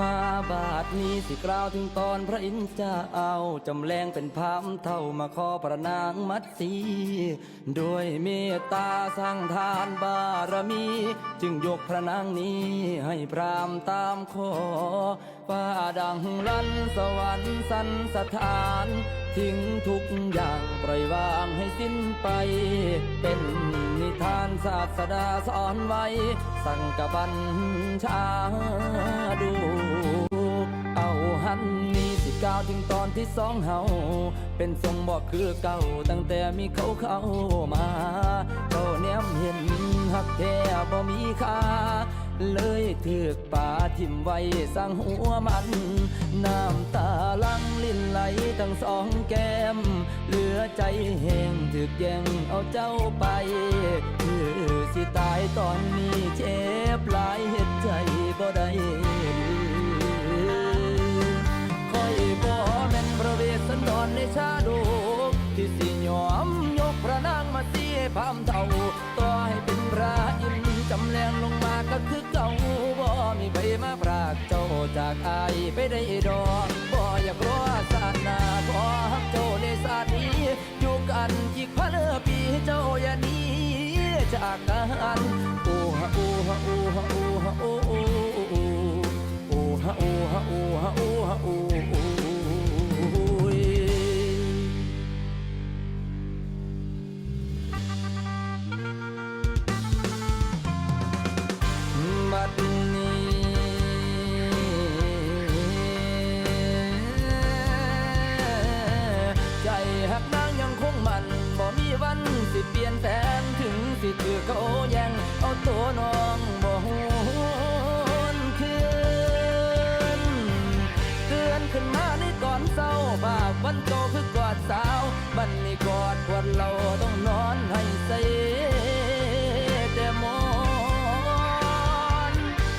มาบาทนี้สิกล่าวถึงตอนพระอินทร์เจ้าเอาจำแรงเป็นพามเท่ามาขอพระนางมัดสีด้วยเมตตาสร้างทานบารมี จึงยกพระนางนี้ให้พรามตามขอฟ้าดังลั่นสวรรค์สันสถานทิ้งทุกอย่างปล่อยวางให้สิ้นไป เป็นนิทานศาสดาสอนไว้ สั่งกบัญชาาวถึงตอนที่สองเฮาเป็นทรงบอกคือเก่า ตั้งแต่มีเขาเข้ามาเขาแนมเห็นหักแท้บ่มีค่าเลยถือกป่าทิมไว้สร้างหัวมัน น้ำตาลังลิ้นไหลทั้งสองแก้ม เหลือใจแห้งถึกแย่งเอาเจ้าไป จากอายไปได้ดอกบ่อยากรอศาสนาขอฮักเจ้าในสาสตร์นี้อยู่กันอีกพันปีเจ้าอย่าหนี้จากกัน น้องบ่หวนคืนเตือนขึ้นมาในตอนเศร้าบาปวันโตคือกอดสาวบันนี้กอดปวดเราต้องนอนให้เสแต่มอน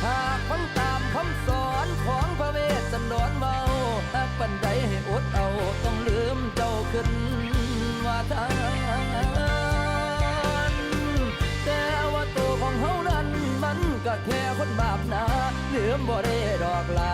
หากฟังตามคำสอนของพระเวสสันดรเบาถ้าปันใดให้อดเอาต้องลืมเจ้าขึ้น บ่ได้ดอกลา